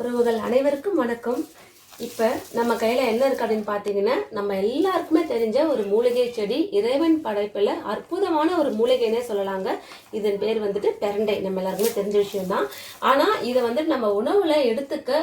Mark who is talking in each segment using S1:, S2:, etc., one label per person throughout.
S1: உறவுகள் அனைவருக்கும் வணக்கம். இப்போ நம்ம கையில் என்ன இருக்கு அப்படின்னு பார்த்தீங்கன்னா நம்ம எல்லாருக்குமே தெரிஞ்ச ஒரு மூலிகை செடி இறைவன் படைப்பில் அற்புதமான ஒரு மூலிகைனே சொல்லலாங்க. இதன் பேர் வந்துட்டு பெரண்டை. நம்ம எல்லாருக்குமே தெரிஞ்ச விஷயம்தான். ஆனால் இதை வந்துட்டு நம்ம உணவில் எடுத்துக்க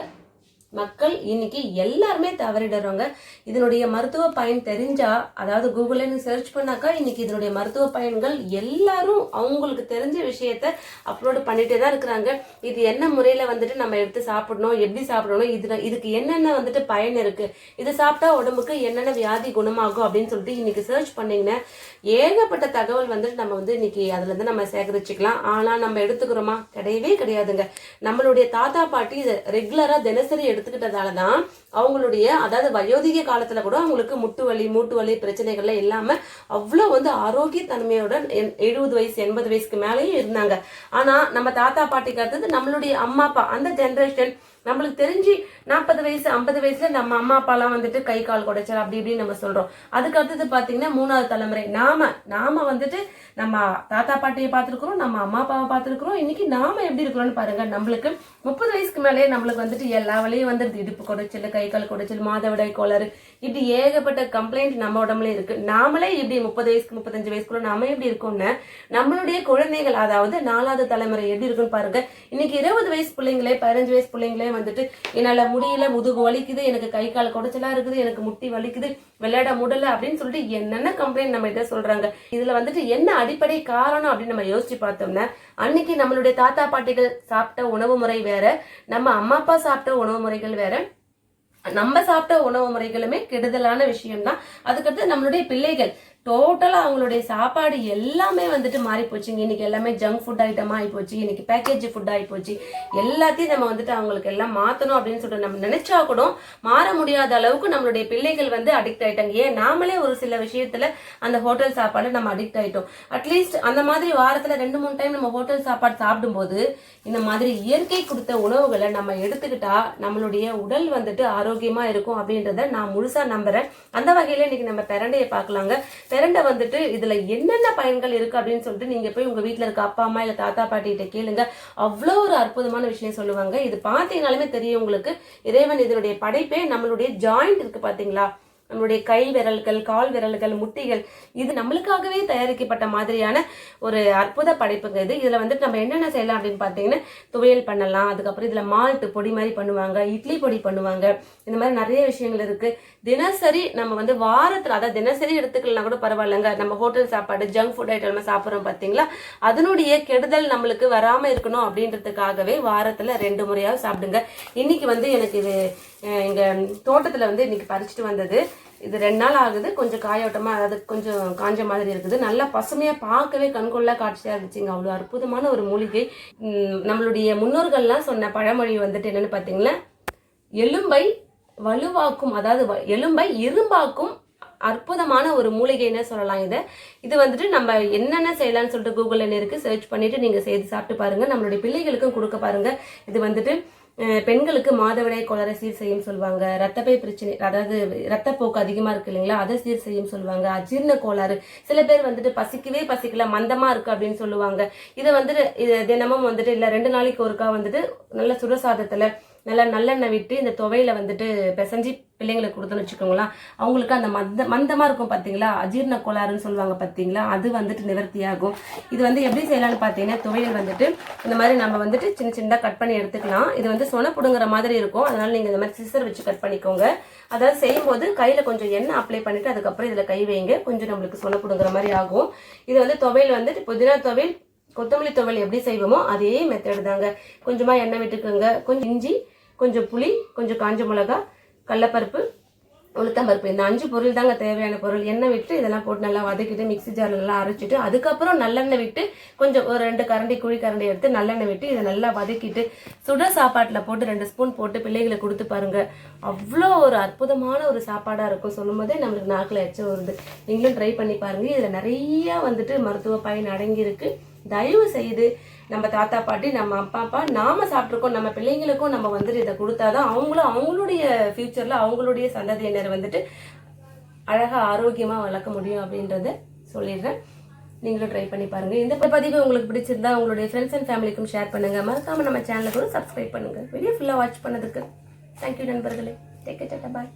S1: மக்கள் இன்னைக்கு எல்லாருமே தவறிடுறவங்க இதனுடைய மருத்துவ பயன் தெரிஞ்சா அதாவது கூகுள்னு சர்ச் பண்ணாக்கா இன்னைக்கு இதனுடைய மருத்துவ பயன்கள் எல்லாரும் அவங்களுக்கு தெரிஞ்ச விஷயத்த அப்லோடு பண்ணிட்டே தான் இருக்கிறாங்க. இது என்ன முறையில வந்துட்டு நம்ம எடுத்து சாப்பிடணும் எப்படி சாப்பிடணும் இதுல இதுக்கு என்னென்ன வந்துட்டு பயன் இருக்கு இதை சாப்பிட்டா உடம்புக்கு என்னென்ன வியாதி குணமாகும் அப்படின்னு சொல்லிட்டு இன்னைக்கு சர்ச் பண்ணீங்கன்னா ஏகப்பட்ட தகவல் வந்துட்டு நம்ம வந்து இன்னைக்கு அதுல இருந்து நம்ம சேகரிச்சுக்கலாம். ஆனா நம்ம எடுத்துக்கிறோமா? கிடையவே கிடையாதுங்க. நம்மளுடைய தாத்தா பாட்டி இதை ரெகுலரா தினசரி எடுத்துக்கிட்டதால தான் அவங்களுடைய அதாவது வயோதிக காலத்துல கூட அவங்களுக்கு முட்டு வலி மூட்டு வலி பிரச்சனைகள்லாம் இல்லாம அவ்வளோ வந்து ஆரோக்கிய தன்மையோட எழுபது வயசு எண்பது வயசுக்கு மேலேயும் இருந்தாங்க. ஆனா நம்ம தாத்தா பாட்டிக்கு அடுத்தது நம்மளுடைய அம்மா அப்பா அந்த ஜெனரேஷன் நம்மளுக்கு தெரிஞ்சு நாற்பது வயசு ஐம்பது வயசுல நம்ம அம்மா அப்பாலாம் வந்துட்டு கை கால் குடைச்சல் அப்படி இப்படின்னு நம்ம சொல்றோம். அதுக்கு அடுத்தது பாத்தீங்கன்னா மூணாவது தலைமுறை. நாம நாம வந்துட்டு நம்ம தாத்தா பாட்டியை பார்த்துருக்குறோம் நம்ம அம்மா அப்பாவை பார்த்துருக்குறோம். இன்னைக்கு நாம எப்படி இருக்கிறோம்னு பாருங்க. நம்மளுக்கு முப்பது வயசுக்கு மேலேயே நம்மளுக்கு வந்துட்டு எல்லா வழியும் வந்துருது. இடுப்பு குடைச்சல் கை கால் குடைச்சல் மாதவிடாய் கோளாறு. இப்படி ஏகப்பட்ட கம்ப்ளைண்ட் நம்ம உடம்புல இருக்கு. நாமளே இப்படி முப்பது வயசுக்கு முப்பத்தஞ்சு வயசுக்குள்ள நாம எப்படி இருக்கோம்னு நம்மளுடைய குழந்தைகள் அதாவது நாலாவது தலைமுறை எப்படி இருக்குன்னு பாருங்க. இன்னைக்கு இருபது வயசு பிள்ளைங்களே பதினஞ்சு வயசு பிள்ளைங்களே வந்துட்டு என்னால முடியல முதுகு வலிக்குது எனக்கு கை கால் குடைச்சலா இருக்குது எனக்கு முட்டி வலிக்குது விளையாட முடியல அப்படின்னு சொல்லிட்டு என்னென்ன கம்ப்ளைண்ட் நம்ம கிட்ட சொல்றாங்க. இதுல வந்துட்டு என்ன அடிப்படை காரணம் அப்படின்னு நம்ம யோசிச்சு பார்த்தோம்னா அன்னைக்கு நம்மளுடைய தாத்தா பாட்டிகள் சாப்பிட்ட உணவு முறை வேற நம்ம அம்மா அப்பா சாப்பிட்ட உணவு முறைகள் வேற நம்ம சாப்பிட்ட உணவு முறைகளுமே கெடுதலான விஷயம்தான். அதுக்கடுத்து நம்மளுடைய பிள்ளைகள். டோட்டலாக அவங்களுடைய சாப்பாடு எல்லாமே வந்துட்டு மாறி போச்சுங்க இன்னைக்கு எல்லாமே ஜங்க் ஃபுட் ஐட்டமாக ஆகிப்போச்சு இன்னைக்கு பேக்கேஜ் ஃபுட் ஆகிப்போச்சு எல்லாத்தையும் நம்ம வந்துட்டு அவங்களுக்கு எல்லாம் மாற்றணும் அப்படின்னு சொல்லிட்டு நம்ம நினைச்சா கூட மாற முடியாத அளவுக்கு நம்மளுடைய பிள்ளைகள் வந்து அடிக்ட் ஆயிட்டாங்க. ஏன்? நாமளே ஒரு சில விஷயத்துல அந்த ஹோட்டல் சாப்பாடு நம்ம அடிக்ட் ஆயிட்டோம். அட்லீஸ்ட் அந்த மாதிரி வாரத்துல ரெண்டு மூணு டைம் நம்ம ஹோட்டல் சாப்பாடு சாப்பிடும்போது இந்த மாதிரி இயற்கை கொடுத்த உணவுகளை நம்ம எடுத்துக்கிட்டா நம்மளுடைய உடல் வந்துட்டு ஆரோக்கியமா இருக்கும் அப்படின்றத நான் முழுசா நம்புறேன். அந்த வகையில இன்னைக்கு நம்ம பிரண்டையை பார்க்கலாங்க. பிரண்டை வந்துட்டு இதுல என்னென்ன பயன்கள் இருக்கு அப்படின்னு சொல்லிட்டு நீங்க போய் உங்க வீட்டுல இருக்க அப்பா அம்மா இல்ல தாத்தா பாட்டி கிட்ட கேளுங்க. அவ்வளோ ஒரு அற்புதமான விஷயம் சொல்லுவாங்க. இது பார்த்தீங்கனாலுமே தெரியும் உங்களுக்கு. இறைவன் இதனுடைய படைப்பே நம்மளுடைய ஜாயிண்ட் இருக்கு பாத்தீங்களா நம்மளுடைய கை விரல்கள் கால் விரல்கள் முட்டிகள் இது நம்மளுக்காகவே தயாரிக்கப்பட்ட மாதிரியான ஒரு அற்புத படைப்புங்க இது. இதில் வந்துட்டு நம்ம என்னென்ன செய்யலாம் அப்படின்னு பார்த்தீங்கன்னா துவையல் பண்ணலாம் அதுக்கப்புறம் இதில் மால்ட் பொடி மாதிரி பண்ணுவாங்க இட்லி பொடி பண்ணுவாங்க இந்த மாதிரி நிறைய விஷயங்கள் இருக்குது தினசரி நம்ம வந்து வாரத்தில் அதாவது தினசரி எடுத்துக்கலாம் கூட பரவாயில்லைங்க. நம்ம ஹோட்டல் சாப்பாடு ஜங்க் ஃபுட் ஐட்டம் சாப்பிட்றோம் பார்த்தீங்களா அதனுடைய கெடுதல் நம்மளுக்கு வராமல் இருக்கணும் அப்படின்றதுக்காகவே வாரத்தில் ரெண்டு முறையாவது சாப்பிடுங்க. இன்னைக்கு வந்து எனக்கு இது எங்கள் தோட்டத்தில் வந்து இன்னைக்கு பறிச்சுட்டு வந்தது. இது ரெண்டு நாள் ஆகுது கொஞ்சம் காயோட்டமாக அதாவது கொஞ்சம் காஞ்ச மாதிரி இருக்குது. நல்லா பசுமையாக பார்க்கவே கண்கொள்ளா காட்சியாக இருந்துச்சுங்க. அவ்வளோ அற்புதமான ஒரு மூலிகை. நம்மளுடைய முன்னோர்கள்லாம் சொன்ன பழமொழி வந்துட்டு என்னென்னு பாத்தீங்கன்னா எலும்பை வலுவாக்கும் அதாவது வ- எலும்பை இரும்பாக்கும் அற்புதமான ஒரு மூலிகைன்னு சொல்லலாம் இதை. இது வந்துட்டு நம்ம என்னென்ன செய்யலாம்னு சொல்லிட்டு கூகுளில் இருக்குது சர்ச் பண்ணிவிட்டு நீங்கள் செய்து சாப்பிட்டு பாருங்கள் நம்மளுடைய பிள்ளைகளுக்கும் கொடுக்க பாருங்கள் இது வந்துட்டு பெண்களுக்கு மாதவிடாய் கோளாறை சீர் செய்யும் சொல்லுவாங்க. ரத்தப்பை பிரச்சனை அதாவது ரத்தப்போக்கு அதிகமாக இருக்கு இல்லைங்களா? அதை சீர் செய்யும் சொல்லுவாங்க. அஜீரண கோளாறு. சில பேர் வந்துட்டு பசிக்கவே பசிக்கல மந்தமாக இருக்கு அப்படின்னு சொல்லுவாங்க. இதை வந்துட்டு இது தினமும் வந்துட்டு இல்லை ரெண்டு நாளைக்கு ஒருக்கா வந்துட்டு நல்ல சுடசாதத்தில் நல்லா நல்லெண்ணெய் விட்டு இந்த துவையில வந்துட்டு பிசைஞ்சு பிள்ளைங்களுக்கு கொடுத்தோன்னு வச்சுக்கோங்களேன் அவங்களுக்கு அந்த மந்த மந்தமாக இருக்கும் பார்த்தீங்களா அஜீரண கோளாறுன்னு சொல்லுவாங்க பார்த்தீங்களா அது வந்துட்டு நிவர்த்தி ஆகும் இது வந்து எப்படி செய்யலாம்னு பார்த்தீங்கன்னா துவையல் வந்துட்டு இந்த மாதிரி நம்ம வந்துட்டு சின்ன சின்னதாக கட் பண்ணி எடுத்துக்கலாம். இது வந்து சொன புடுங்குற மாதிரி இருக்கும். அதனால் நீங்கள் இந்த மாதிரி சிசர் வச்சு கட் பண்ணிக்கோங்க. அதாவது செய்யும்போது கையில் கொஞ்சம் எண்ணெய் அப்ளை பண்ணிவிட்டு அதுக்கப்புறம் இதில் கை வைங்க. கொஞ்சம் நம்மளுக்கு சொன புடுங்குற மாதிரி ஆகும். இது வந்து துவையல் வந்துட்டு புதினா துவையல் கொத்தமல்லி துவையல் எப்படி செய்வோமோ அதே மெத்தட் தாங்க. கொஞ்சமாக எண்ணெய் விட்டுக்கோங்க. கொஞ்சம் இஞ்சி கொஞ்சம் புளி கொஞ்சம் காஞ்ச மிளகா கடலப்பருப்பு உளுத்தம்பருப்பு. இந்த அஞ்சு பொருள் தாங்க தேவையான பொருள். எண்ணெய் விட்டு இதெல்லாம் போட்டு நல்லா வதக்கிட்டு மிக்ஸி ஜாரில் நல்லா அரைச்சிட்டு அதுக்கப்புறம் நல்லெண்ணெய் விட்டு கொஞ்சம் ஒரு ரெண்டு கரண்டி குழி கரண்டி எடுத்து நல்லெண்ணெய் விட்டு இதை நல்லா வதக்கிட்டு சுட சாப்பாட்டில் போட்டு ரெண்டு ஸ்பூன் போட்டு பிள்ளைகளுக்கு கொடுத்து பாருங்க. அவ்வளோ ஒரு அற்புதமான ஒரு சாப்பாடாக இருக்கும். சொல்லும் போதே நம்மளுக்கு நாக்கில் எச்சம் வருது. நீங்களும் ட்ரை பண்ணி பாருங்க. இதில் நிறைய வந்துட்டு மருத்துவ பயன் அடங்கியிருக்கு. தயவு செய்து நம்ம தாத்தா பாட்டி நம்ம அப்பா அப்பா நாம சாப்பிட்ருக்கோம் நம்ம பிள்ளைங்களுக்கும் நம்ம வந்துட்டு இதை கொடுத்தாதான் அவங்களும் அவங்களுடைய ஃபியூச்சர்ல அவங்களுடைய சந்ததியினர் வந்துட்டு அழகா ஆரோக்கியமா வளர்க்க முடியும் அப்படின்றத சொல்லிடுறேன். நீங்களும் ட்ரை பண்ணி பாருங்க. இந்த பதிவு உங்களுக்கு பிடிச்சிருந்தா உங்களுடைய ஃப்ரெண்ட்ஸ் அண்ட் ஃபேமிலிக்கும் ஷேர் பண்ணுங்க. மறக்காம நம்ம சேனலுக்கு சப்ஸ்கிரைப் பண்ணுங்க. வீடியோ ஃபுல்லாக வாட்ச் பண்ணதுக்கு. தேங்க்யூ நண்பர்களே. டேக் கேட்டா பாய்